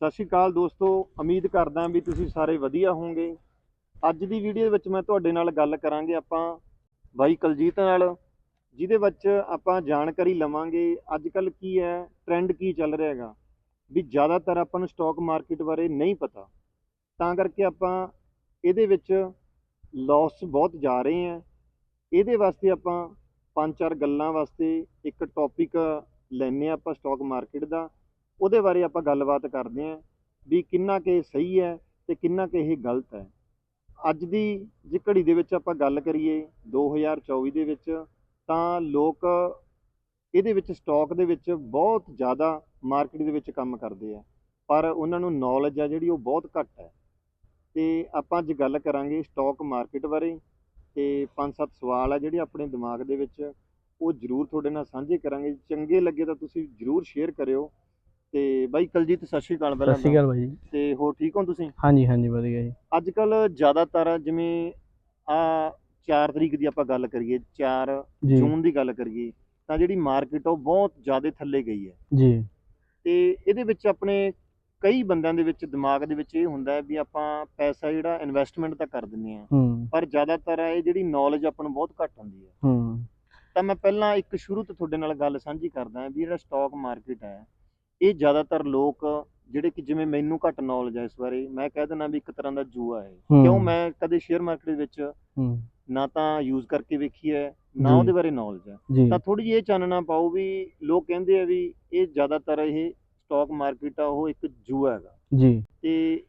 ਸਤਿ ਸ਼੍ਰੀ ਅਕਾਲ ਦੋਸਤੋ, ਉਮੀਦ ਕਰਦਾ ਵੀ ਤੁਸੀਂ ਸਾਰੇ ਵਧੀਆ ਹੋਵੋਗੇ। ਅੱਜ ਦੀ ਵੀਡੀਓ ਵਿੱਚ ਮੈਂ ਤੁਹਾਡੇ ਨਾਲ ਗੱਲ ਕਰਾਂਗੇ ਆਪਾਂ ਬਾਈ ਕਲਜੀਤ ਨਾਲ, ਜਿਹਦੇ ਵਿੱਚ ਆਪਾਂ ਜਾਣਕਾਰੀ ਲਵਾਂਗੇ ਅੱਜ ਕੱਲ ਕੀ ਹੈ ਟ੍ਰੈਂਡ ਕੀ ਚੱਲ ਰਿਹਾ ਹੈਗਾ। ਵੀ ਜ਼ਿਆਦਾਤਰ ਆਪਾਂ ਨੂੰ ਸਟਾਕ ਮਾਰਕੀਟ ਬਾਰੇ ਨਹੀਂ ਪਤਾ। ਤਾਂ ਕਰਕੇ ਆਪਾਂ ਇਹਦੇ ਵਿੱਚ ਲਾਸ ਬਹੁਤ ਜਾ ਰਹੇ ਹਾਂ। ਇਹਦੇ ਵਾਸਤੇ ਆਪਾਂ ਪੰਜ ਚਾਰ ਗੱਲਾਂ ਵਾਸਤੇ ਇੱਕ ਟੌਪਿਕ ਲੈਨੇ ਆ ਆਪਾਂ ਸਟਾਕ ਮਾਰਕੀਟ ਦਾ। ਉਹਦੇ ਬਾਰੇ ਆਪਾਂ ਗੱਲਬਾਤ ਕਰਦੇ ਹਾਂ ਵੀ ਕਿੰਨਾ ਕਿ ਸਹੀ ਹੈ ਤੇ ਕਿੰਨਾ ਕਿ ਇਹ ਗਲਤ ਹੈ। ਅੱਜ ਦੀ ਜੇ ਘੜੀ ਦੇ ਵਿੱਚ ਆਪਾਂ ਗੱਲ ਕਰੀਏ 2024 ਦੇ ਵਿੱਚ ਤਾਂ ਲੋਕ ਇਹਦੇ ਵਿੱਚ ਸਟਾਕ ਦੇ ਵਿੱਚ ਬਹੁਤ ਜ਼ਿਆਦਾ ਮਾਰਕੀਟ ਦੇ ਵਿੱਚ ਕੰਮ ਕਰਦੇ ਆ, ਪਰ ਉਹਨਾਂ ਨੂੰ ਨੌਲੇਜ ਆ ਜਿਹੜੀ ਉਹ ਬਹੁਤ ਘੱਟ ਹੈ। ਤੇ ਆਪਾਂ ਅੱਜ ਗੱਲ ਕਰਾਂਗੇ ਸਟਾਕ ਮਾਰਕੀਟ ਬਾਰੇ ਤੇ ਪੰਜ ਸੱਤ ਸਵਾਲ ਆ ਜਿਹੜੇ ਆਪਣੇ ਦਿਮਾਗ ਦੇ ਵਿੱਚ, ਉਹ ਜ਼ਰੂਰ ਤੁਹਾਡੇ ਨਾਲ ਸਾਂਝੇ ਕਰਾਂਗੇ। ਚੰਗੇ ਲੱਗੇ ਤਾਂ ਤੁਸੀਂ ਜ਼ਰੂਰ ਸ਼ੇਅਰ ਕਰਿਓ। ਤੇ ਬਾਈ ਕਲਜੀਤ ਸਤਿ ਸ਼੍ਰੀ ਅਕਾਲ ਸਤਿ ਸ਼੍ਰੀ ਅਕਾਲ ਭਾਈ ਜੀ। ਤੇ ਹੋਰ ਠੀਕ ਹੋ ਤੁਸੀਂ? ਹਾਂਜੀ ਹਾਂਜੀ ਵਧੀਆ ਜੀ। ਅੱਜ ਕੱਲ ਜ਼ਿਆਦਾਤਰ ਜਿਵੇਂ ਆ 4 ਤਰੀਕ ਦੀ ਆਪਾਂ ਗੱਲ ਕਰੀਏ 4 ਜੀ। ਜੂਨ ਦੀ ਗੱਲ ਕਰੀਏ ਤਾਂ ਜਿਹੜੀ ਮਾਰਕੀਟ ਉਹ ਬਹੁਤ ਜ਼ਿਆਦਾ ਥੱਲੇ ਗਈ ਹੈ। ਜੀ। ਤੇ ਇਹਦੇ ਵਿੱਚ ਆਪਣੇ ਕਈ ਬੰਦਿਆਂ ਦੇ ਵਿੱਚ ਦਿਮਾਗ ਦੇ ਵਿੱਚ ਇਹ ਹੁੰਦਾ ਹੈ ਵੀ ਆਪਾਂ ਪੈਸਾ ਜਿਹੜਾ ਇਨਵੈਸਟਮੈਂਟ ਤਾਂ ਕਰ ਦਿੰਦੇ ਆ ਹੂੰ। ਪਰ ਜ਼ਿਆਦਾਤਰ ਇਹ ਜਿਹੜੀ ਨੌਲੇਜ ਆਪਾਂ ਨੂੰ ਬਹੁਤ ਘੱਟ ਹੁੰਦੀ ਹੈ। ਹੂੰ। ਤਾਂ ਮੈਂ ਪਹਿਲਾਂ ਇੱਕ ਸ਼ੁਰੂ ਤੋਂ ਤੁਹਾਡੇ ਨਾਲ ਗੱਲ ਸਾਂਝੀ ਕਰਦਾ ਹਾਂ ਵੀ ਜਿਹੜਾ ਸਟਾਕ ਮਾਰਕੀਟ ਹੈ ਇਹ ਜ਼ਿਆਦਾਤਰ ਲੋਕ ਜਿਹੜੇ ਕਿ ਜਿਵੇਂ ਮੈਨੂੰ ਘੱਟ ਨੌਲੇਜ ਹੈ ਇਸ ਬਾਰੇ ਮੈਂ ਕਹਿ ਦਿੰਦਾ ਵੀ ਇੱਕ ਤਰ੍ਹਾਂ ਦਾ ਜੂਆ ਹੈ। ਕਿਉਂ ਮੈਂ ਕਦੇ ਸ਼ੇਅਰ ਮਾਰਕੀਟ ਵਿੱਚ ਨਾ ਤਾਂ ਯੂਜ਼ ਕਰਕੇ ਵੇਖੀ ਹੈ ਨਾ। ਉਹਦੇ ਬਾਰੇ ਨੌਲੇਜ ਹੈ ਤਾਂ ਥੋੜੀ ਜਿਹੀ ਇਹ ਚਾਨਣਾ ਪਾਓ ਵੀ ਲੋਕ ਕਹਿੰਦੇ ਆ ਵੀ ਇਹ ਜ਼ਿਆਦਾਤਰ ਇਹ ਸਟਾਕ ਮਾਰਕੀਟ ਆ ਉਹ ਇੱਕ ਜੂਆ ਹੈਗਾ। ਜੀ। ਤੇ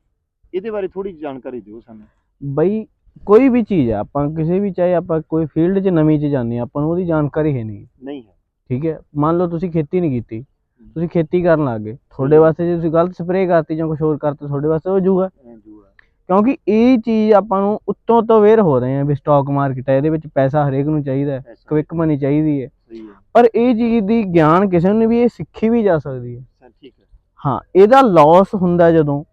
ਇਹਦੇ ਬਾਰੇ ਥੋੜੀ ਜਾਣਕਾਰੀ ਦਿਓ ਸਾਨੂੰ। ਬਈ ਕੋਈ ਵੀ ਚੀਜ਼ ਆ ਆਪਾਂ ਕਿਸੇ ਵੀ ਚਾਹੇ ਆਪਾਂ ਕੋਈ ਫੀਲਡ 'ਚ ਨਵੀਂ 'ਚ ਜਾਂਦੇ ਹਾਂ ਆਪਾਂ ਨੂੰ ਉਹਦੀ ਜਾਣਕਾਰੀ ਹੈ ਨਹੀਂ। ਨਹੀਂ ਹੈ। ਠੀਕ ਹੈ? ਮੰਨ ਲਓ ਤੁਸੀਂ ਖੇਤੀ ਨਹੀਂ ਕੀਤੀ। ਤੁਸੀਂ ਖੇਤੀ ਕਰਨ ਲੱਗ ਗਏ। ਤੁਹਾਡੇ ਵਾਸਤੇ ਜੇ ਤੁਸੀਂ ਗਲਤ ਸਪਰੇਅ ਕਰਤੀ ਜਾਂ ਕੁਝ ਹੋਰ ਕਰਤਾ ਤੁਹਾਡੇ ਵਾਸਤੇ ਉਹ ਜੂਗਾ। ਕਿਉਂਕਿ ਇਹ ਚੀਜ਼ ਆਪਾਂ ਨੂੰ ਉੱਤੋਂ ਤੋਂ ਅਵੇਅਰ ਹੋ ਰਹੇ ਆ ਵੀ ਸਟਾਕ ਮਾਰਕੀਟ ਹੈ ਇਹਦੇ ਵਿੱਚ ਪੈਸਾ ਹਰੇਕ ਨੂੰ ਚਾਹੀਦਾ ਹੈ ਕਵਿਕ ਮਨੀ ਚਾਹੀਦੀ ਹੈ। ਪਰ ਇਹ ਚੀਜ਼ ਦੀ ਗਿਆਨ ਕਿਸੇ ਨੂੰ ਵੀ ਇਹ ਸਿੱਖੀ ਵੀ ਜਾ ਸਕਦੀ ਹੈ। ਸਰ ਠੀਕ ਹੈ। ਹਾਂ ਇਹਦਾ ਲਾਸ ਹੁੰਦਾ ਜਦੋਂ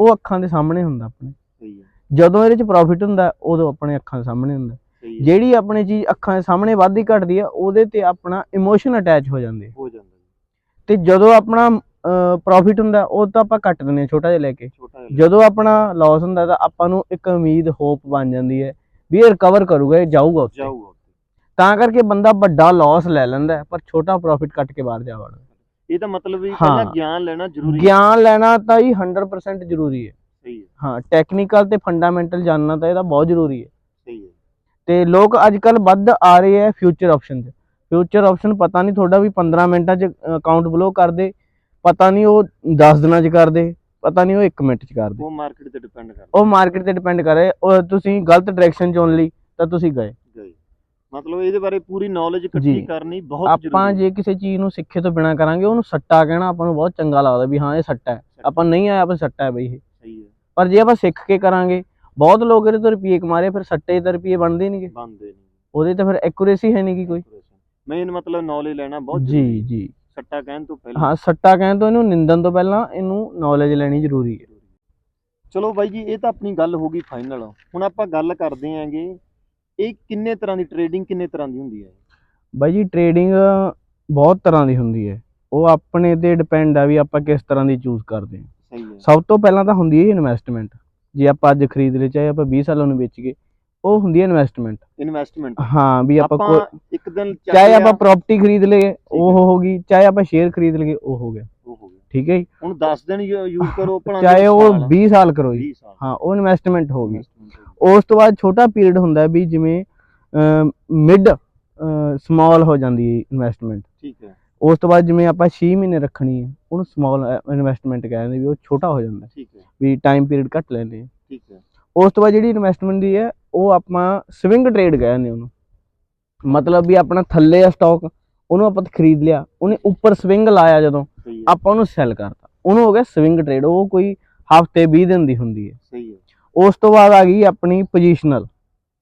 ਉਹ ਅੱਖਾਂ ਦੇ ਸਾਹਮਣੇ ਹੁੰਦਾ ਆਪਣੇ। ਸਹੀ ਹੈ। ਜਦੋਂ ਇਹਦੇ ਚ ਪ੍ਰੋਫਿਟ ਹੁੰਦਾ ਉਦੋਂ ਆਪਣੇ ਅੱਖਾਂ ਦੇ ਸਾਹਮਣੇ ਹੁੰਦਾ। ਜਿਹੜੀ ਆਪਣੀ ਚੀਜ਼ ਅੱਖਾਂ ਦੇ ਸਾਹਮਣੇ ਵੱਧਦੀ ਘਟਦੀ ਆ ਉਹਦੇ ਤੇ ਆਪਣਾ ਇਮੋਸ਼ਨ ਅਟੈਚ ਹੋ ਜਾਂਦੇ। ਹੋ। ਤੇ ਜਦੋਂ ਆਪਣਾ ਪ੍ਰੋਫਿਟ ਹੁੰਦਾ ਉਹ ਤਾਂ ਆਪਾਂ ਕੱਟ ਦਿੰਦੇ ਆ ਛੋਟਾ ਜਿਹਾ ਲੈ ਕੇ। ਜਦੋਂ ਆਪਣਾ ਲਾਸ ਹੁੰਦਾ ਤਾਂ ਆਪਾਂ ਨੂੰ ਇੱਕ ਉਮੀਦ ਹੋਪ ਬਣ ਜਾਂਦੀ ਹੈ ਵੀ ਇਹ ਰਿਕਵਰ ਕਰੂਗਾ ਇਹ ਜਾਊਗਾ ਉੱਤੇ ਜਾਊਗਾ ਤਾਂ ਕਰਕੇ ਬੰਦਾ ਵੱਡਾ ਲਾਸ ਲੈ ਲੈਂਦਾ ਪਰ ਛੋਟਾ ਪ੍ਰੋਫਿਟ ਕੱਟ ਕੇ ਬਾਹਰ ਜਾ ਵੜਦਾ ਇਹ ਤਾਂ ਮਤਲਬ ਵੀ। ਪਹਿਲਾਂ ਗਿਆਨ ਲੈਣਾ ਜ਼ਰੂਰੀ ਹੈ। ਗਿਆਨ ਲੈਣਾ ਤਾਂ ਹੀ 100% ਜ਼ਰੂਰੀ ਹੈ। ਸਹੀ ਹੈ। ਹਾਂ ਟੈਕਨੀਕਲ ਤੇ ਫੰਡਾਮੈਂਟਲ ਜਾਣਨਾ ਤਾਂ ਇਹਦਾ ਬਹੁਤ ਜ਼ਰੂਰੀ ਹੈ। ਸਹੀ ਹੈ। ਤੇ ਲੋਕ ਅੱਜ ਕੱਲ ਵੱਧ ਆ ਰਹੇ ਹੈ ਫਿਊਚਰ ਆਪਸ਼ਨ ਤੇ। ਫਿਊਚਰ ਆਪਸ਼ਨ ਪਤਾ ਨਹੀਂ ਤੁਹਾਡਾ ਵੀ 15 ਮਿੰਟਾਂ 'ਚ ਅਕਾਊਂਟ ਬਲੋ ਕਰ ਦੇ। ਪਤਾ ਨਹੀਂ ਉਹ 10 ਦਿਨਾਂ 'ਚ ਕਰ ਦੇ ਪਤਾ ਨਹੀਂ ਉਹ 1 ਮਿੰਟ 'ਚ ਕਰ ਦੇ। ਉਹ ਮਾਰਕੀਟ ਤੇ ਡਿਪੈਂਡ ਕਰਦਾ ਉਹ ਮਾਰਕੀਟ ਤੇ ਡਿਪੈਂਡ ਕਰੇ। ਉਹ ਤੁਸੀਂ ਗਲਤ ਡਾਇਰੈਕਸ਼ਨ ਚੁਣ ਲਈ ਤਾਂ ਤੁਸੀਂ ਗਏ। ਗਏ। ਮਤਲਬ ਇਹਦੇ ਬਾਰੇ ਪੂਰੀ ਨੌਲੇਜ ਇਕੱਠੀ। ਕਰਨੀ ਬਹੁਤ ਆਪਾਂ ਜ਼ਰੂਰੀ ਹੈ। ਜੇ ਕਿਸੇ ਚੀਜ਼ ਨੂੰ ਸਿੱਖੇ ਤੋਂ ਬਿਨਾ ਕਰਾਂਗੇ ਉਹਨੂੰ ਸੱਟਾ ਕਹਿਣਾ ਆਪਾਂ ਨੂੰ ਬਹੁਤ ਚੰਗਾ ਲੱਗਦਾ ਵੀ ਹਾਂ ਇਹ ਸੱਟਾ ਹੈ। ਆਪਾਂ ਨਹੀਂ ਆਇਆ ਆਪਾਂ ਸੱਟਾ ਹੈ ਬਈ ਇਹ। ਸਹੀ ਹੈ। ਪਰ ਜੇ ਆਪਾਂ ਸਿੱਖ ਕੇ ਕਰਾਂਗੇ ਬਹੁਤ ਲੋਕ ਇਹਦੇ ਤੋਂ ਰੁਪਏ ਕਮਾਰੇ ਫਿਰ ਸੱਟੇ ਤੇ ਰੁਪਏ ਬਣਦੇ ਨਹੀਂਗੇ ਬੰਦੇ ਨਹੀਂ ਉਹਦੇ ਤੇ ਫਿਰ ਐਕੂਰੇਸੀ ਹੈ ਨਹੀਂ ਕੋਈ। ਮੇਨ ਮਤਲਬ ਨੌਲੇਜ ਲੈਣਾ ਬਹੁਤ ਜੀ। ਜੀ। ਸੱਟਾ ਕਹਿਣ ਤੋਂ ਪਹਿਲਾਂ। ਹਾਂ ਸੱਟਾ ਕਹਿਣ ਤੋਂ ਇਹਨੂੰ ਨਿੰਦਣ ਤੋਂ ਪਹਿਲਾਂ ਇਹਨੂੰ ਨੌਲੇਜ ਲੈਣੀ ਜ਼ਰੂਰੀ ਹੈ। ਚਲੋ ਬਾਈ ਜੀ ਇਹ ਤਾਂ ਆਪਣੀ ਗੱਲ ਹੋ ਗਈ ਫਾਈਨਲ ਹੁਣ ਆਪਾਂ ਗੱਲ ਕਰਦੇ ਆਂਗੇ ਇਹ ਕਿੰਨੇ ਤਰ੍ਹਾਂ ਦੀ ਟ੍ਰੇਡਿੰਗ ਕਿੰਨੇ ਤਰ੍ਹਾਂ ਦੀ ਹੁੰਦੀ ਹੈ? ਬਾਈ ਜੀ ਟ੍ਰੇਡਿੰਗ ਬਹੁਤ ਤਰ੍ਹਾਂ ਦੀ ਹੁੰਦੀ ਹੈ। ਉਹ ਆਪਣੇ ਤੇ ਡਿਪੈਂਡ ਆ ਵੀ ਆਪਾਂ ਕਿਸ ਤਰ੍ਹਾਂ ਦੀ ਚੂਜ਼ ਕਰਦੇ ਹਾਂ। ਸਭ ਤੋਂ ਪਹਿਲਾਂ ਤਾਂ ਹੁੰਦੀ ਹੈ ਇਨਵੈਸਟਮੈਂਟ ਜੇ ਆਪਾਂ ਅੱਜ ਖਰੀਦ ਲਏ ਚਾਹੇ ਆਪਾਂ 20 ਸਾਲਾਂ ਨੂੰ ਵੇਚ ਗਏ ਉਹ ਹੁੰਦੀ ਹੈ ਇਨਵੈਸਟਮੈਂਟ ਇਨਵੈਸਟਮੈਂਟ ਹਾਂ ਵੀ ਆਪਾਂ ਆਪਾਂ ਕੋਈ ਇੱਕ ਦਿਨ ਚਾਹੇ ਆਪਾਂ ਪ੍ਰਾਪਰਟੀ ਖਰੀਦ ਲਏ ਉਹ ਹੈ। ਗਈ ਚਾਹੇ ਆਪਾਂ ਸ਼ੇਅਰ ਖਰੀਦ ਲਈਏ ਉਹ ਹੋ ਗਿਆ। ਉਹ ਹੋ ਗਿਆ। ਠੀਕ ਹੈ ਜੀ? ਹੁਣ 10 ਦਿਨ ਯੂਜ਼ ਕਰੋ ਭਲਾ ਚਾਹੇ ਉਹ 20 ਸਾਲ ਕਰੋ ਜੀ। 20 ਸਾਲ। ਹਾਂ ਉਹ ਇਨਵੈਸਟਮੈਂਟ ਹੋ ਗਈ। Investment ਹੋ ਗਈ। ਉਸ ਤੋਂ ਬਾਅਦ ਛੋਟਾ ਪੀਰੀਅਡ ਹੁੰਦਾ ਵੀ ਜਿਵੇਂ ਮਿਡ ਸਮਾਲ ਹੋ ਜਾਂਦੀ ਹੈ ਇਨਵੈਸਟਮੈਂਟ ਠੀਕ ਹੈ। ਉਸ ਤੋਂ ਬਾਅਦ ਜਿਵੇਂ ਆਪਾਂ 6 ਮਹੀਨੇ ਰੱਖਣੀ ਹੈ ਉਹਨੂੰ ਸਮਾਲ ਇਨਵੈਸਟਮੈਂਟ ਕਹਿੰਦੇ ਵੀ ਉਹ ਛੋਟਾ ਹੋ ਜਾਂਦਾ। ਠੀਕ ਹੈ। ਵੀ ਟਾਈਮ ਪੀਰੀਅਡ ਘੱਟ ਲੈਂਦੇ ਆ। ਠੀਕ ਹੈ। ਉਸ ਤੋਂ ਬਾਅਦ ਜਿਹੜੀ ਇਨਵੈਸਟਮੈਂਟ ਦੀ ਹੈ ਉਹ ਆਪਾਂ ਸਵਿੰਗ ਟ੍ਰੇਡ ਕਹਿੰਦੇ ਉਹਨੂੰ। ਮਤਲਬ ਵੀ ਆਪਣਾ ਥੱਲੇ ਆ ਸਟਾਕ ਉਹਨੂੰ ਆਪਾਂ ਖਰੀਦ ਲਿਆ ਉਹਨੇ ਉੱਪਰ ਸਵਿੰਗ ਲਾਇਆ ਜਦੋਂ ਆਪਾਂ ਉਹਨੂੰ ਸੈਲ ਕਰਤਾ। ਉਹਨੂੰ ਹੋ ਗਿਆ ਸਵਿੰਗ ਟ੍ਰੇਡ ਉਹ ਕੋਈ ਹਫ਼ਤੇ 20 ਦਿਨ ਦੀ ਹੁੰਦੀ ਹੈ। ਸਹੀ ਹੈ। ਉਸ ਤੋਂ ਬਾਅਦ ਆ ਗਈ ਆਪਣੀ ਪੋਜੀਸ਼ਨਲ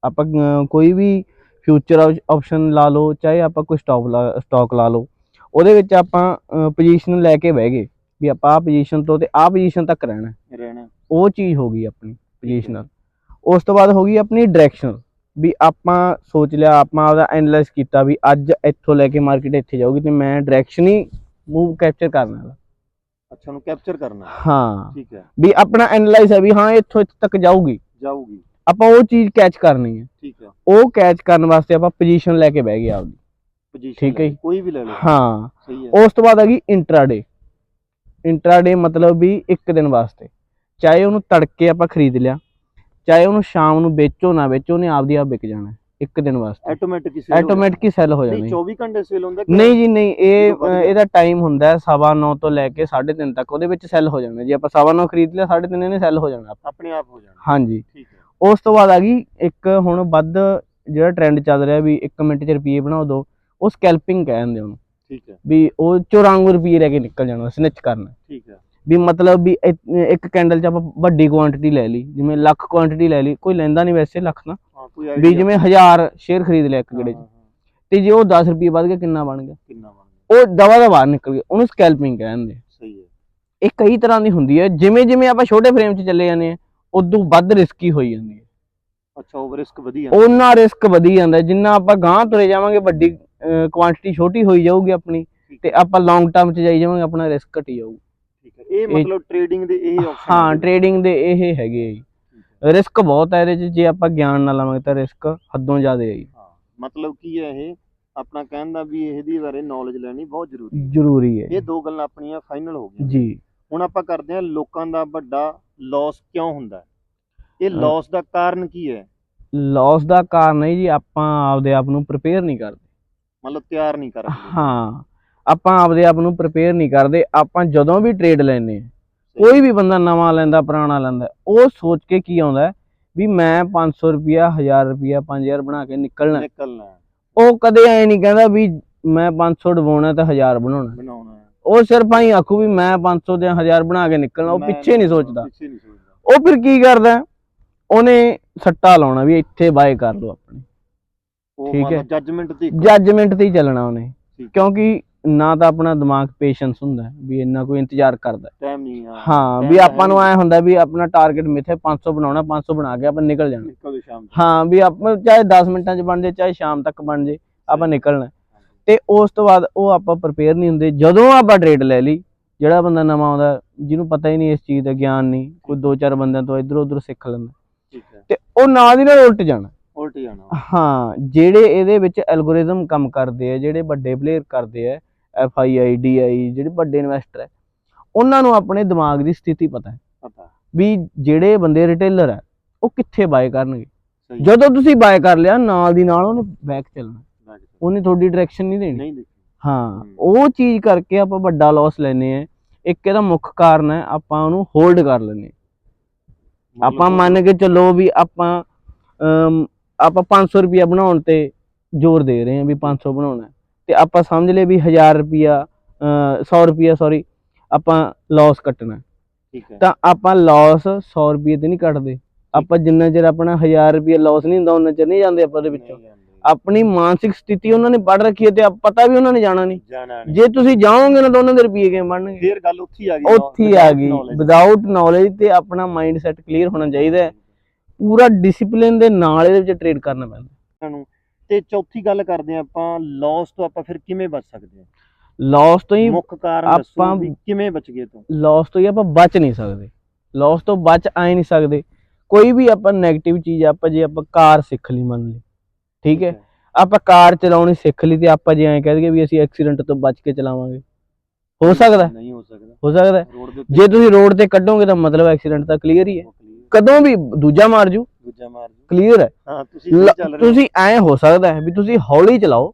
ਆਪਾਂ ਕੋਈ ਵੀ ਫਿਊਚਰ ਆਪਸ਼ਨ ਲਾ ਲਓ ਚਾਹੇ ਆਪਾਂ ਕੋਈ ਸਟਾਕ ਸਟਾਕ ਲਾ ਲਓ ਉਹਦੇ ਵਿੱਚ ਆਪਾਂ ਪੋਜੀਸ਼ਨ ਲੈ ਕੇ ਬਹਿ ਗਏ ਵੀ ਆਪਾਂ ਆ ਪੋਜੀਸ਼ਨ ਤੋਂ ਤੇ ਆ ਪੋਜੀਸ਼ਨ ਤੱਕ ਰਹਿਣਾ। ਰਹਿਣਾ ਉਹ ਚੀਜ਼ ਹੋ ਗਈ ਆਪਣੀ। ਪੋਜੀਸ਼ਨਲ ਉਸ ਤੋਂ ਬਾਅਦ ਹੋ ਗਈ ਆਪਣੀ ਡਾਇਰੈਕਸ਼ਨਲ ਵੀ ਆਪਾਂ ਸੋਚ ਲਿਆ ਆਪਾਂ ਉਹਦਾ ਐਨਾਲਾਈਜ਼ ਕੀਤਾ ਵੀ ਅੱਜ ਇੱਥੋਂ ਲੈ ਕੇ ਮਾਰਕੀਟ ਇੱਥੇ ਜਾਊਗੀ ਤੇ ਮੈਂ ਡਾਇਰੈਕਸ਼ਨ ਹੀ ਮੂਵ ਕੈਪਚਰ ਕਰਨ ਵਾਲਾ। ਅੱਛਾ ਨੂੰ ਕੈਪਚਰ ਕਰਨਾ ਹਾਂ। ਠੀਕ ਹੈ। ਵੀ ਆਪਣਾ ਐਨਾਲਾਈਜ਼ ਹੈ ਵੀ ਹਾਂ ਇੱਥੋਂ ਇੱਥੇ ਤੱਕ ਜਾਊਗੀ। ਜਾਊਗੀ। ਆਪਾਂ ਉਹ ਚੀਜ਼ ਕੈਚ ਕਰਨੀ ਹੈ। ਠੀਕ ਹੈ। ਉਹ ਕੈਚ ਕਰਨ ਵਾਸਤੇ ਆਪਾਂ ਪੋਜੀਸ਼ਨ ਲੈ ਕੇ ਬਹਿ ਗਏ ਆਪਦੀ। ਪੋਜੀਸ਼ਨ ਠੀਕ ਹੈ। ਕੋਈ ਵੀ ਲੈ ਲਓ। ਹਾਂ। ਸਹੀ ਹੈ। ਉਸ ਤੋਂ ਬਾਅਦ ਆ ਗਈ ਇੰਟਰਾਡੇ ਇੰਟਰਾਡੇ ਮਤਲਬ ਵੀ ਇੱਕ ਦਿਨ ਵਾਸਤੇ। ਚਾਹੇ ਉਹਨੂੰ ਤੜਕੇ ਆਪਾਂ ਖਰੀਦ ਲਿਆ ਚਾਹੇ ਉਹਨੂੰ ਸ਼ਾਮ ਨੂੰ ਵੇਚੋ ਨਾ ਵੇਚੋ ਉਹਨੇ ਆਪਦੀ ਆਪ ਵਿਕ ਜਾਣਾ ਹੈ, ਇੱਕ ਦਿਨ ਵਾਸਤੇ। ਆਟੋਮੈਟਿਕ ਹੀ ਆਟੋਮੈਟਿਕ ਹੀ ਸੈੱਲ ਹੋ ਨਹੀਂ ਜਾਣੀ। 24 ਘੰਟੇ ਸੇਲ ਹੁੰਦਾ ਕਿ ਨਹੀਂ ਜੀ ਨਹੀਂ ਇਹ ਅ। ਇਹਦਾ ਟਾਈਮ ਹੁੰਦਾ ਹੈ ਸਵਾ ਨੌ ਤੋਂ ਲੈ ਕੇ 3:30 ਤੱਕ ਉਹਦੇ ਵਿੱਚ ਸੈੱਲ ਹੋ ਜਾਣਾ। ਜੇ ਆਪਾਂ ਸਵਾ ਨੌ ਖਰੀਦ ਲਿਆ 3:30 ਇਹਨੇ ਸੈੱਲ ਹੋ ਜਾਣਾ ਆਪਣੇ ਆਪ ਹੋ ਜਾਣਾ। ਹਾਂਜੀ। ਠੀਕ ਹੈ। ਉਸ ਤੋਂ ਬਾਅਦ ਆ ਗਈ ਇੱਕ ਹੁਣ ਵੱਧ ਜਿਹੜਾ ਟ੍ਰੈਂਡ ਚੱਲ ਰਿਹਾ ਵੀ 1 ਮਿੰਟ 'ਚ ਰੁਪਏ ਬਣਾਓ ਦੋ ਉਹ ਸਕੈਲਪਿੰਗ ਕਹਿੰਦੇ ਉਹਨੂੰ। ਠੀਕ ਹੈ। ਵੀ ਉਹ ਚੋਰਾਂਗੂ ਰੁਪਏ ਲੈ ਕੇ ਨਿਕਲ ਜਾਣਾ ਸਨਿਚ ਕਰਨਾ। ਠੀਕ ਹੈ। ਵੀ ਮਤਲਬ ਵੀ ਇ- ਇੱਕ ਕੈਂਡਲ 'ਚ ਆਪਾਂ ਵੱਡੀ ਕੁਆਂਟੀਟੀ ਲੈ ਲਈ ਜਿਵੇਂ ਲੱਖ ਕੁਆਂਟੀਟੀ ਲੈ ਲਈ ਕੋਈ ਲੈਂਦਾ ਨਹੀਂ ਵੈਸੇ ਲੱਖ ਨਾ ਹਾਂ ਕੋਈ ਵੀ? ਜਿਵੇਂ 1000 ਸ਼ੇਅਰ ਖਰੀਦ ਲਿਆ ਇੱਕ ਹਾਂ, ਗੇੜੇ 'ਚ। ਹਾਂ, ਹਾਂ, ਤੇ ਜੇ ਉਹ 10 ਰੁਪਏ ਵੱਧ ਗਿਆ ਕਿੰਨਾ ਬਣ ਗਿਆ? ਕਿੰਨਾ ਬਣ ਗਿਆ? ਉਹ ਦਵਾ ਦਾ ਬਾਹਰ ਨਿਕਲ ਗਿਆ ਉਹਨੂੰ ਸਕੈਲਪਿੰਗ ਕਹਿੰਦੇ ਆ। ਸਹੀ ਹੈ। ਇਹ ਕਈ ਤਰ੍ਹਾਂ ਦੀ ਹੁੰਦੀ ਹੈ ਜਿਵੇਂ ਜਿਵੇਂ ਆਪਾਂ ਛੋਟੇ ਫਰੇਮ 'ਚ ਚੱਲੇ ਜਾਂਦੇ ਆ ਉਦੋਂ ਵੱਧ ਰਿਸਕੀ ਹੋਈ ਜਾਂਦੀ ਹੈ। ਅੱਛਾ ਓਵਰ ਰਿਸਕ ਵਧੀਆ ਉਹਨਾਂ ਰਿਸਕ ਵਧੀ ਜਾਂਦਾ ਹੈ। ਜਿੰਨਾ ਆਪਾਂ ਗਾਂਹ ਤੁਰੇ ਜਾਵਾਂਗੇ ਵੱਡੀ ਕੁਆਂਟੀਟੀ ਛੋਟੀ ਹੋਈ ਜਾਊਗੀ ਆਪਣੀ ਤੇ ਆਪਾਂ ਲੌਂਗ ਟਰਮ 'ਚ ਜਾਈ ਜਾਵਾਂਗੇ ਆਪਣਾ ਰਿਸਕ ਘਟੀ ਜਾਊਗਾ ਇਹ ਮਤਲਬ ਟ੍ਰੇਡਿੰਗ ਦੇ ਇਹ ਆਪਸ਼ਨ ਹਾਂ ਟ੍ਰੇਡਿੰਗ ਦੇ ਇਹ ਹੈਗੇ ਆ ਜੀ। ਰਿਸਕ ਬਹੁਤ ਹੈ ਇਹਦੇ 'ਚ ਜੇ ਆਪਾਂ ਗਿਆਨ ਨਾਲ ਲਵਾਂਗੇ ਤਾਂ ਰਿਸਕ ਹੱਦੋਂ ਜ਼ਿਆਦਾ ਹੈ ਜੀ। ਹਾਂ ਮਤਲਬ ਕੀ ਹੈ ਇਹ ਆਪਣਾ ਕਹਿਣ ਦਾ ਵੀ ਇਹਦੀ ਬਾਰੇ ਨੌਲੇਜ ਲੈਣੀ ਬਹੁਤ ਜ਼ਰੂਰੀ ਹੈ। ਜ਼ਰੂਰੀ ਹੈ। ਇਹ ਦੋ ਗੱਲਾਂ ਆਪਣੀਆਂ ਫਾਈਨਲ ਹੋ ਗਈਆਂ। ਜੀ। ਹੁਣ ਆਪਾਂ ਕਰਦੇ ਹਾਂ ਲੋਕਾਂ ਦਾ ਵੱਡਾ ਲਾਸ ਕਿਉਂ ਹੁੰਦਾ ਹੈ? ਇਹ। ਲਾਸ ਦਾ ਕਾਰਨ ਕੀ ਹੈ? ਲਾਸ ਦਾ ਕਾਰਨ ਹੈ ਜੀ ਆਪਾਂ ਆਪਦੇ ਆਪ ਨੂੰ ਪ੍ਰਿਪੇਅਰ ਨਹੀਂ ਕਰਦੇ। ਮਤਲਬ ਤਿਆਰ ਨਹੀਂ ਕਰਦੇ। ਹਾਂ। ਆਪਾਂ ਆਪਦੇ ਆਪ ਨੂੰ ਪ੍ਰਿਪੇਅਰ ਨਹੀਂ ਕਰਦੇ ਆਪਾਂ ਜਦੋਂ ਵੀ ਟ੍ਰੇਡ ਲੈਨੇ ਕੋਈ ਵੀ ਬੰਦਾ ਨਵਾਂ ਲੈਂਦਾ ਪੁਰਾਣਾ ਲੈਂਦਾ ਉਹ ਸੋਚ ਕੇ ਕੀ ਆਉਂਦਾ ਵੀ ਮੈਂ 500 ਰੁਪਿਆ 1000 ਰੁਪਿਆ 5000 ਬਣਾ ਕੇ ਨਿਕਲਣਾ। ਨਿਕਲਣਾ ਉਹ ਕਦੇ ਐ ਨਹੀਂ ਕਹਿੰਦਾ ਵੀ ਮੈਂ 500 ਡਵਾਉਣਾ ਤੇ 1000 ਬਣਾਉਣਾ। ਬਣਾਉਣਾ। ਉਹ ਸਿਰਫ ਆਈ ਆਖੂ ਵੀ ਮੈਂ 500 ਦੇ 1000 ਬਣਾ ਕੇ ਨਿਕਲਣਾ ਉਹ ਪਿੱਛੇ ਨਹੀਂ ਸੋਚਦਾ ਪਿੱਛੇ ਨਹੀਂ ਸੋਚਦਾ ਉਹ ਫਿਰ ਕੀ ਕਰਦਾ? ਉਹਨੇ ਸੱਟਾ ਲਾਉਣਾ ਵੀ ਇੱਥੇ ਬਾਏ ਕਰ ਲਓ ਆਪਣੀ ਠੀਕ ਹੈ। ਜੱਜਮੈਂਟ ਤੇ ਜੱਜਮੈਂਟ ਤੇ ਹੀ ਚੱਲਣਾ ਉਹਨੇ। ਕਿਉਂਕਿ ਨਾ ਤਾਂ ਆਪਣਾ ਦਿਮਾਗ ਪੇਸ਼ੈਂਸ ਹੁੰਦਾ ਵੀ ਇੰਨਾ ਕੋਈ ਇੰਤਜ਼ਾਰ ਕਰਦਾ ਹੈ। ਟਾਈਮ ਨਹੀਂ ਹਾਂ ਹਾਂ time ਵੀ ਆਪਾਂ ਨੂੰ। ਐ ਹੁੰਦਾ ਵੀ ਆਪਣਾ ਟਾਰਗੇਟ ਮਿੱਥੇ 500 ਬਣਾਉਣਾ 500 ਬਣਾ ਕੇ ਆਪਾਂ ਨਿਕਲ ਜਾਣਾ। ਹਾਂ ਵੀ ਆਪਾਂ ਚਾਹੇ 10 ਮਿੰਟਾਂ 'ਚ ਬਣ ਜੇ ਚਾਹੇ ਸ਼ਾਮ ਤੱਕ ਬਣ ਜੇ ਆਪਾਂ ਨਿਕਲਣਾ ਤੇ ਉਸ ਤੋਂ ਬਾਅਦ ਉਹ ਆਪਾਂ ਪ੍ਰਪੇਅਰ ਨਹੀਂ ਹੁੰਦੇ। ਜਦੋਂ ਆਪਾਂ ਟ੍ਰੇਡ ਲੈ ਲਈ ਜਿਹੜਾ ਬੰਦਾ ਨਵਾਂ ਆਉਂਦਾ ਜਿਹਨੂੰ ਪਤਾ ਹੀ ਨਹੀਂ ਇਸ ਚੀਜ਼ ਦਾ ਗਿਆਨ ਨਹੀਂ ਕੋਈ ਦੋ ਚਾਰ ਬੰਦਿਆਂ ਤੋਂ ਇੱਧਰ ਉੱਧਰ ਸਿੱਖ ਲੈਂਦਾ। ਠੀਕ ਹੈ। ਤੇ ਉਹ ਨਾਲ ਦੀ ਨਾਲ ਉਲਟ ਜਾਣਾ। ਉਲਟ ਜਾਣਾ। ਹਾਂ ਜਿਹੜੇ ਇਹਦੇ ਵਿੱਚ ਐਲਗੋਰਿਦਮ ਕੰਮ ਕਰਦੇ ਆ ਜਿਹੜੇ ਵੱਡੇ ਪਲੇਅਰ ਕਰਦੇ ਆ F I I D I ਜਿਹੜੇ ਵੱਡੇ ਇਨਵੈਸਟਰ ਹੈ ਉਹਨਾਂ ਨੂੰ ਆਪਣੇ ਦਿਮਾਗ ਦੀ ਸਥਿਤੀ ਪਤਾ ਹੈ। ਪਤਾ। ਵੀ ਜਿਹੜੇ ਬੰਦੇ ਰਿਟੇਲਰ ਹੈ ਉਹ ਕਿੱਥੇ ਬਾਏ ਕਰਨਗੇ? ਜਦੋਂ ਤੁਸੀਂ ਬਾਏ ਕਰ ਲਿਆ ਨਾਲ ਦੀ ਨਾਲ ਉਹਨੇ ਬੈਕ ਚੱਲਣਾ। ਉਹਨੇ ਤੁਹਾਡੀ ਡਾਇਰੈਕਸ਼ਨ ਨਹੀਂ ਦੇਣੀ। ਹਾਂ। ਉਹ ਚੀਜ਼ ਕਰਕੇ ਆਪਾਂ ਵੱਡਾ ਲਾਸ ਲੈਨੇ ਆ ਇੱਕ ਇਹਦਾ ਮੁੱਖ ਕਾਰਨ ਹੈ ਆਪਾਂ ਉਹਨੂੰ ਹੋਲਡ ਕਰ ਲੈਨੇ ਆਪਾਂ ਮੰਨ ਕੇ ਚੱਲੋ ਵੀ ਆਪਾਂ ਆਪਾਂ 500 ਰੁਪਿਆ ਬਣਾਉਣ ਤੇ ਜ਼ੋਰ ਦੇ ਰਹੇ ਹਾਂ ਵੀ 500 ਬਣਾਉਣਾ। ਤੇ ਆਪਾਂ ਸਮਝ ਲਏ ਵੀ 1000 ਰੁਪਿਆ 100 ਰੁਪਿਆ ਸੌਰੀ ਆਪਾਂ ਲਾਸ ਕੱਟਣਾ ਹੈ। ਠੀਕ ਹੈ। ਤਾਂ ਆਪਾਂ ਲਾਸ 100 ਰੁਪਏ ਤੇ ਨਹੀਂ ਕੱਟਦੇ। ਆਪਾਂ ਜਿੰਨਾ ਚਿਰ ਆਪਣਾ 1000 ਰੁਪਏ ਲਾਸ ਨਹੀਂ ਹੁੰਦਾ ਉਹਨਾਂ ਚਿਰ ਨਹੀਂ ਜਾਂਦੇ ਆਪਾਂ ਉਹਦੇ ਵਿੱਚੋਂ। ਆਪਣੀ ਮਾਨਸਿਕ ਸਥਿਤੀ ਉਹਨਾਂ ਨੇ ਪੜ ਰੱਖੀ ਹੈ ਤੇ ਪਤਾ ਵੀ ਉਹਨਾਂ ਨੇ ਜਾਣਾ ਨਹੀਂ। ਜੇ ਤੁਸੀਂ ਜਾਓਗੇ ਨਾ ਤਾਂ ਉਹਨਾਂ ਦੇ ਰੁਪਏ ਕਿਵੇਂ ਬਣਨਗੇ? ਫੇਰ ਗੱਲ ਉੱਥੇ ਆ ਗਈ ਉੱਥੇ ਆ ਗਈ। ਵਿਦਆਊਟ ਨੌਲੇਜ ਤੇ ਆਪਣਾ ਮਾਈਂਡ ਸੈਟ ਕਲੀਅਰ ਹੋਣਾ ਚਾਹੀਦਾ ਹੈ। ਪੂਰਾ ਡਿਸਪਲਿਨ ਦੇ ਨਾਲ ਇਹਦੇ ਵਿੱਚ ਟ੍ਰੇਡ ਕਰਨਾ ਪੈਂਦਾ। ਤੇ ਚੌਥੀ ਗੱਲ ਕਰਦੇ ਹਾਂ ਆਪਾਂ ਲਾਸ ਤੋਂ ਆਪਾਂ ਫਿਰ ਕਿਵੇਂ ਬਚ ਸਕਦੇ ਹਾਂ? ਲਾਸ ਤੋਂ ਹੀ ਮੁੱਖ ਕਾਰਨ ਦੱਸੋ ਵੀ ਕਿਵੇਂ ਬਚ ਗਏ ਤੋਂ? ਲਾਸ ਤੋਂ ਹੀ ਆਪਾਂ ਬਚ ਨਹੀਂ ਸਕਦੇ। ਲਾਸ ਤੋਂ ਬਚ ਆਏ ਨਹੀਂ ਸਕਦੇ। ਕੋਈ ਵੀ ਆਪਾਂ 네ਗੇਟਿਵ ਚੀਜ਼ ਆਪਾਂ ਜੇ ਆਪਾਂ ਕਾਰ ਸਿੱਖ ਲਈ ਮੰਨ ਲਈ ਠੀਕ ਹੈ? ਆਪਾਂ ਕਾਰ ਚਲਾਉਣੀ ਸਿੱਖ ਲਈ ਤੇ ਆਪਾਂ ਜੇ ਐਂ ਕਹਿ ਦਈਏ ਵੀ ਅਸੀਂ ਐਕਸੀਡੈਂਟ ਤੋਂ ਬਚ ਕੇ ਚਲਾਵਾਂਗੇ। ਹੋ ਸਕਦਾ? ਨਹੀਂ ਹੋ ਸਕਦਾ। ਹੋ ਸਕਦਾ? ਜੇ ਤੁਸੀਂ ਰੋਡ ਤੇ ਕੱਢੋਗੇ ਤਾਂ ਮਤਲਬ ਐਕਸੀਡੈਂਟ ਤਾਂ ਕਲੀਅਰ ਹੀ ਹੈ। ਕਦੋਂ ਵੀ ਦੂਜਾ ਮਾਰ ਜੂ। ਦੂਜਾ ਮਾਰ ਜੂ। ਕਲੀਅਰ ਹੈ। ਹਾਂ ਤੁਸੀਂ ਸਹੀ ਚੱਲ ਰਹੇ ਤੁਸੀਂ ਐਂ ਹੋ ਸਕਦਾ ਹੈ ਵੀ ਤੁਸੀਂ ਹੌਲੀ ਚਲਾਓ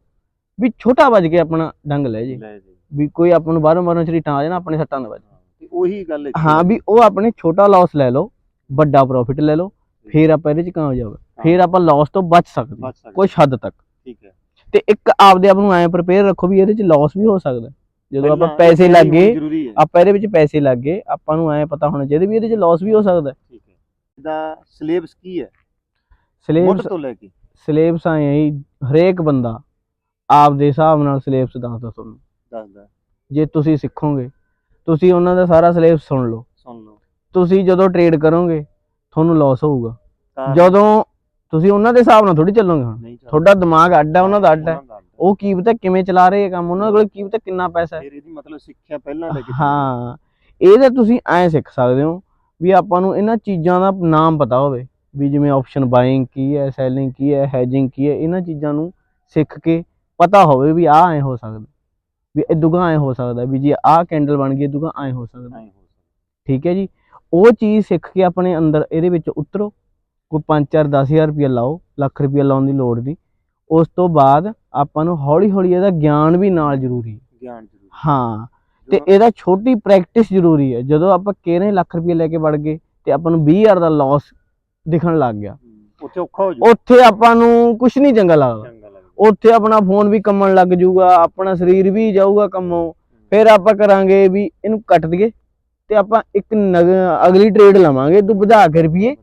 ਵੀ ਛੋਟਾ ਵੱਜ ਕੇ ਆਪਣਾ ਡੰਗ ਲੈ ਜੇ। ਲੈ ਜੀ। ਵੀ ਕੋਈ ਆਪਾਂ ਨੂੰ ਬਾਹਰੋਂ ਬਾਹਰੋਂ ਚਰੀਟਾਂ ਆ ਜਾਣਾ ਆਪਣੇ ਸੱਟਾਂ ਨਾ ਵੱਜ ਤੇ ਉਹੀ ਗੱਲ ਇੱਥੇ ਹਾਂ ਵੀ ਉਹ ਆਪਣੇ ਛੋਟਾ ਲਾਸ ਲੈ ਲਓ ਵੱਡਾ ਪ੍ਰੋਫਿਟ ਲੈ ਲਓ ਫਿਰ ਆਪਾਂ ਇਹਦੇ ਚ ਕਾਮਯਾਬ ਫਿਰ ਆਪਾਂ ਲਾਸ ਤੋਂ ਬਚ ਸਕਦੇ ਹਾਂ, ਬਚ ਸਕਦੇ ਕੁਛ ਹੱਦ ਤੱਕ। ਠੀਕ ਹੈ। ਤੇ ਇੱਕ ਆਪਦੇ ਆਪ ਨੂੰ ਐਂ ਪ੍ਰਪੇਅਰ ਰੱਖੋ ਵੀ ਇਹਦੇ ਚ ਲਾਸ ਵੀ ਹੋ ਸਕਦਾ ਜਦੋਂ ਆਪਾਂ ਪਹਿਲਾਂ ਪੈਸੇ ਇਹ ਲੱਗੇ ਜ਼ਰੂਰੀ ਹੈ। ਆਪਾਂ ਇਹਦੇ ਵਿੱਚ ਪੈਸੇ ਲੱਗੇ ਆਪਾਂ ਨੂੰ ਐਂ ਪਤਾ ਹੋਣਾ ਚਾਹੀਦਾ ਵੀ ਇਹਦੇ ਚ ਲਾਸ ਵੀ ਹੋ ਸਕਦਾ ਹੈ। ਇਹਦਾ ਸਿਲੇਬਸ ਕੀ ਹੈ? ਮੁੱਢ ਸਿਲੇਬਸ ਤੋਂ ਲੈ ਕੇ। ਸਿਲੇਬਸ ਆਏ ਆ ਜੀ ਹਰੇਕ ਬੰਦਾ ਆਪਦੇ ਹਿਸਾਬ ਨਾਲ ਸਿਲੇਬਸ ਦੱਸਦਾ ਤੁਹਾਨੂੰ। ਦੱਸਦਾ ਜੇ ਤੁਸੀਂ ਸਿੱਖੋਗੇ ਤੁਸੀਂ ਉਹਨਾਂ ਦਾ ਸਾਰਾ ਸਿਲੇਬਸ ਸੁਣ ਲਓ। ਸੁਣ ਲਓ। ਤੁਸੀਂ ਜਦੋਂ ਟ੍ਰੇਡ ਕਰੋਗੇ ਤੁਹਾਨੂੰ ਲਾਸ ਹੋਊਗਾ। ਜਦੋਂ ਤੁਸੀਂ ਉਹਨਾਂ ਦੇ ਹਿਸਾਬ ਨਾਲ ਥੋੜੀ ਚੱਲੋਗੇ ਹੁਣ। ਨਹੀਂ ਚੱਲਦਾ। ਤੁਹਾਡਾ ਦਿਮਾਗ ਅੱਡ ਹੈ ਉਹਨਾਂ ਦਾ ਅੱਡ ਹੈ ਉਹਨਾਂ ਦਾ ਅੱਡ ਹੈ। ਉਹ ਕੀ ਪਤਾ ਕਿਵੇਂ ਚਲਾ ਰਹੇ ਆ ਕੰਮ ਉਹਨਾਂ ਕੋਲ ਕੀ ਪਤਾ ਕਿੰਨਾ ਪੈਸਾ ਹੈ। ਫਿਰ ਇਹਦੀ ਮਤਲਬ ਸਿੱਖਿਆ ਪਹਿਲਾਂ ਲੈ ਕੇ। ਹਾਂ। ਇਹਦਾ ਤੁਸੀਂ ਐਂ ਸਿੱਖ ਸਕਦੇ ਹੋ ਵੀ ਆਪਾਂ ਨੂੰ ਇਹਨਾਂ ਚੀਜ਼ਾਂ ਦਾ ਨਾਮ ਪਤਾ ਹੋਵੇ ਵੀ ਜਿਵੇਂ ਆਪਸ਼ਨ ਬਾਇੰਗ ਕੀ ਹੈ ਸੈਲਿੰਗ ਕੀ ਹੈ ਹੈਜਿੰਗ ਕੀ ਹੈ ਇਹਨਾਂ ਚੀਜ਼ਾਂ ਨੂੰ ਸਿੱਖ ਕੇ ਪਤਾ ਹੋਵੇ ਵੀ ਆਹ ਐਂ ਹੋ ਸਕਦਾ ਵੀ ਇਹ ਦੁਗਾ ਐਂ ਹੋ ਸਕਦਾ ਵੀ ਜੇ ਆਹ ਕੈਂਡਲ ਬਣ ਗਈ ਦੁਗਾ ਐਂ ਹੋ ਸਕਦਾ। ਐਂ ਹੋ ਸਕਦਾ। ਠੀਕ ਹੈ ਜੀ? ਉਹ ਚੀਜ਼ ਸਿੱਖ ਕੇ ਆਪਣੇ ਅੰਦਰ ਇਹਦੇ ਵਿੱਚ ਉਤਰੋ ਕੋਈ 5-4 10000 ਰੁਪਏ ਲਾਓ ਲੱਖ ਰੁਪਏ ਲਾਉਣ ਦੀ ਲੋੜ ਨਹੀਂ। ਉਸ ਤੋਂ ਬਾਅਦ ਆਪਾਂ ਨੂੰ ਹੌਲੀ ਹੌਲੀ ਇਹਦਾ ਗਿਆਨ ਵੀ ਨਾਲ ਜ਼ਰੂਰੀ ਗਿਆਨ ਜ਼ਰੂਰੀ ਹਾਂ ਤੇ ਇਹਦਾ ਛੋਟੀ ਪ੍ਰੈਕਟਿਸ ਜ਼ਰੂਰੀ ਹੈ। ਜਦੋਂ ਆਪਾਂ ਕਿਹਨੇ ਲੱਖ ਰੁਪਏ ਲੈ ਕੇ ਵੜ ਗਏ ਤੇ ਆਪਾਂ ਨੂੰ 20000 ਦਾ ਲਾਸ ਦਿਖਣ ਲੱਗ ਗਿਆ। ਉੱਥੇ ਔਖਾ ਹੋ ਜਾਊ। ਉੱਥੇ ਆਪਾਂ ਨੂੰ ਕੁਝ ਨਹੀਂ ਚੰਗਾ ਲੱਗਦਾ। ਉੱਥੇ ਆਪਣਾ ਫੋਨ ਵੀ ਕੰਮਣ ਲੱਗ ਜਾਊਗਾ ਆਪਣਾ ਸਰੀਰ ਵੀ ਜਾਊਗਾ ਕੰਮੋਂ। ਫਿਰ ਆਪਾਂ ਕਰਾਂਗੇ ਵੀ ਇਹਨੂੰ ਕੱਟ ਦਈਏ ਤੇ ਆਪਾਂ ਇੱਕ ਨਗ- ਅਗਲੀ ਟ੍ਰੇਡ ਲਵਾਂਗੇ ਤੂੰ ਵਧਾ ਕੇ ਰੁਪਏ।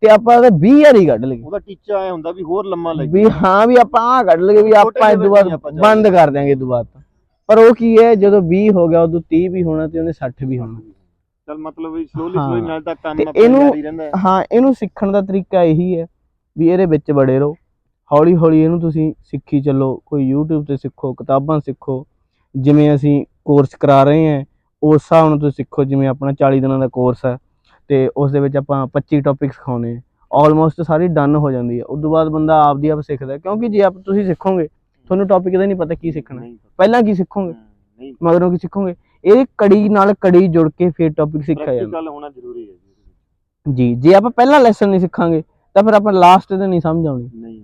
ਤੇ ਆਪਾਂ ਉਹਦਾ 20000 ਹੀ ਕੱਢ ਲਈਏ। ਉਹਦਾ ਟੀਚਾ ਐ ਹੁੰਦਾ ਵੀ ਹੋਰ ਲੰਮਾ ਲੱਗੇ ਵੀ ਹਾਂ ਵੀ ਆਪਾਂ ਆਹ ਕੱਢ ਲਈਏ ਵੀ ਆਪਾਂ ਇਹ ਤੋਂ ਬਾਅਦ ਜਾ ਬੰਦ ਕਰ ਦਿਆਂਗੇ ਤੋਂ ਬਾਅਦ ਤਾਂ। ਪਰ ਉਹ ਕੀ ਹੈ ਜਦੋਂ 20 ਹੋ ਗਿਆ ਉਦੋਂ 30 ਵੀ ਹੋਣਾ ਤੇ ਉਹਨੇ 60 ਵੀ ਹੋਣਾ ਚਲ ਮਤਲਬ ਵੀ ਸਲੋਲੀ। ਸਲੋਲੀ ਨਾਲ ਤਾਂ ਕੰਮ ਆਪਣਾ ਜਾਰੀ ਰਹਿੰਦਾ ਹੈ। ਹਾਂ ਇਹਨੂੰ ਸਿੱਖਣ ਦਾ ਤਰੀਕਾ ਇਹੀ ਹੈ ਵੀ ਇਹਦੇ ਵਿੱਚ ਬੜੇ ਰਹੋ ਹੌਲੀ ਹੌਲੀ ਇਹਨੂੰ ਤੁਸੀਂ ਸਿੱਖੀ ਚੱਲੋ ਕੋਈ YouTube ਤੇ ਸਿੱਖੋ ਕਿਤਾਬਾਂ ਸਿੱਖੋ ਜਿਵੇਂ ਅਸੀਂ ਕੋਰਸ ਕਰਾ ਰਹੇ ਹਾਂ ਉਸ ਹਿਸਾਬ ਨਾਲ ਤੁਸੀਂ ਸਿੱਖੋ ਜਿਵੇਂ ਆਪਣਾ 40 ਦਿਨਾਂ ਦਾ ਕੋਰਸ ਹੈ ਤੇ ਉਸ ਦੇ ਵਿੱਚ ਆਪਾਂ 25 ਟੌਪਿਕ ਸਿਖਾਉਣੇ ਆਲਮੋਸਟ ਸਾਰੀ ਡਨ ਹੋ ਜਾਂਦੀ ਹੈ ਉਸ ਤੋਂ ਬਾਅਦ ਬੰਦਾ ਆਪਦੀ ਆਪ ਸਿੱਖਦਾ। ਕਿਉਂਕਿ ਜੇ ਆਪ ਤੁਸੀਂ ਸਿੱਖੋਗੇ ਤੁਹਾਨੂੰ ਟੌਪਿਕ ਦਾ ਨਹੀਂ ਪਤਾ ਕੀ ਸਿੱਖਣਾ। ਪਹਿਲਾਂ ਕੀ ਸਿੱਖੋਗੇ? ਨਹੀਂ। ਮਗਰੋਂ ਕੀ ਸਿੱਖੋਗੇ? ਇਹ ਕੜੀ ਨਾਲ ਕੜੀ ਜੁੜ ਕੇ ਫਿਰ ਟੌਪਿਕ ਸਿੱਖਿਆ ਜਾਂਦਾ। ਪ੍ਰੈਕਟੀਕਲ ਹੋਣਾ ਜ਼ਰੂਰੀ ਹੈ ਜੀ। ਜੀ ਆਪਾਂ ਪਹਿਲਾ ਲੈਸਨ ਨਹੀਂ ਸਿੱਖਾਂਗੇ ਤਾਂ ਫਿਰ ਆਪਾਂ ਲਾਸਟ ਤੇ ਨਹੀਂ ਸਮਝ ਆਉਣੀ। ਨਹੀਂ।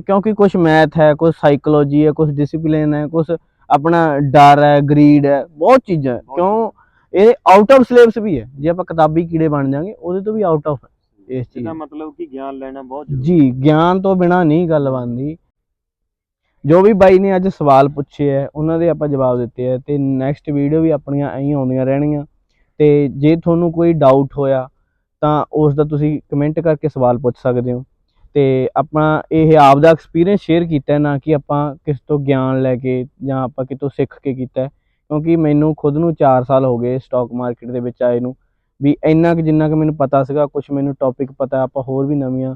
ਕਿਉਂਕਿ ਕੁਝ ਮੈਥ ਹੈ ਕੁਝ ਸਾਈਕੋਲੋਜੀ ਹੈ ਕੁਝ ਡਿਸਪਲਿਨ ਹੈ ਕੁਝ ਆਪਣਾ ਡਰ ਹੈ ਗਰੀਡ ਹੈ ਬਹੁਤ ਚੀਜ਼ਾਂ ਕਿਉਂ? ਇਹ ਆਊਟ ਆਫ ਸਿਲੇਬਸ ਵੀ ਹੈ। ਜੇ ਆਪਾਂ ਕਿਤਾਬੀ ਕੀੜੇ ਬਣ ਜਾਾਂਗੇ ਉਹਦੇ ਤੋਂ ਵੀ ਆਊਟ ਆਫ ਇਸ ਚੀਜ਼। ਇਹਦਾ ਮਤਲਬ ਕਿ ਗਿਆਨ ਲੈਣਾ ਬਹੁਤ ਜ਼ਰੂਰੀ ਜੀ ਗਿਆਨ ਤੋਂ ਬਿਨਾ ਨਹੀਂ ਗੱਲ ਬਣਦੀ। ਜੋ ਵੀ ਬਾਈ ਨੇ ਅੱਜ ਸਵਾਲ ਪੁੱਛੇ ਹੈ, ਉਹਨਾਂ ਦੇ ਆਪਾਂ ਜਵਾਬ ਦਿੱਤੇ ਹੈ ਤੇ ਨੈਕਸਟ ਵੀਡੀਓ ਵੀ ਆਪਣੀਆਂ ਐਂ ਆਉਂਦੀਆਂ ਰਹਿਣਗੀਆਂ। ਤੇ ਜੇ ਤੁਹਾਨੂੰ ਕੋਈ ਡਾਊਟ ਹੋਇਆ, ਤਾਂ ਉਸ ਦਾ ਤੁਸੀਂ ਕਮੈਂਟ ਕਰਕੇ ਸਵਾਲ ਪੁੱਛ ਸਕਦੇ ਹੋ। ਤੇ ਆਪਣਾ ਇਹ ਆਪ ਦਾ ਐਕਸਪੀਰੀਅੰਸ ਸ਼ੇਅਰ ਕੀਤਾ ਨਾ ਕਿ ਆਪਾਂ ਕਿਸ ਤੋਂ ਗਿਆਨ ਲੈ ਕੇ ਜਾਂ ਆਪਾਂ ਕਿਤੋਂ ਸਿੱਖ ਕੇ ਕੀਤਾ ਕਿਉਂਕਿ ਮੈਨੂੰ ਖੁਦ ਨੂੰ 4 ਸਾਲ ਹੋ ਗਏ ਸਟਾਕ ਮਾਰਕੀਟ ਦੇ ਵਿੱਚ ਆਏ ਨੂੰ। ਵੀ ਇੰਨਾ ਕਿ ਜਿੰਨਾ ਕਿ ਮੈਨੂੰ ਪਤਾ ਸੀਗਾ ਕੁਝ ਮੈਨੂੰ ਟੌਪਿਕ ਪਤਾ, ਆਪਾਂ ਹੋਰ ਵੀ ਨਵੀਆਂ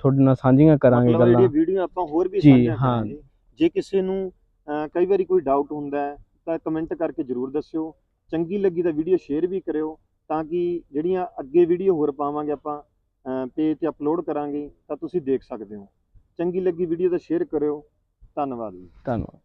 ਤੁਹਾਡੇ ਨਾਲ ਸਾਂਝੀਆਂ ਕਰਾਂਗੇ ਮਤਲਬ ਗੱਲਾਂ। ਜਿਹੜੀ ਵੀਡੀਓ ਆਪਾਂ ਹੋਰ ਵੀ ਜੀ, ਹਾਂ। ਕਰਾਂਗੇ। ਜੇ ਕਿਸੇ ਨੂੰ ਅਹ, ਕਈ ਵਾਰੀ ਕੋਈ ਡਾਊਟ ਹੁੰਦਾ ਹੈ ਤਾਂ ਕਮੈਂਟ ਕਰਕੇ ਜਰੂਰ ਦੱਸਿਓ। ਚੰਗੀ ਲੱਗੀ ਤਾਂ ਵੀਡੀਓ ਸ਼ੇਅਰ ਵੀ ਕਰਿਓ ਤਾਂ ਕਿ ਜਿਹੜੀਆਂ ਅੱਗੇ ਵੀਡੀਓ ਹੋਰ ਪਾਵਾਂਗੇ ਆਪਾਂ ਪੇਜ ਤੇ ਅਪਲੋਡ ਕਰਾਂਗੇ ਤਾਂ ਤੁਸੀਂ ਦੇਖ ਸਕਦੇ ਹੋ। ਚੰਗੀ ਲੱਗੀ ਵੀਡੀਓ ਤਾਂ ਸ਼ੇਅਰ ਕਰਿਓ। ਧੰਨਵਾਦ ਜੀ। ਧੰਨਵਾਦ।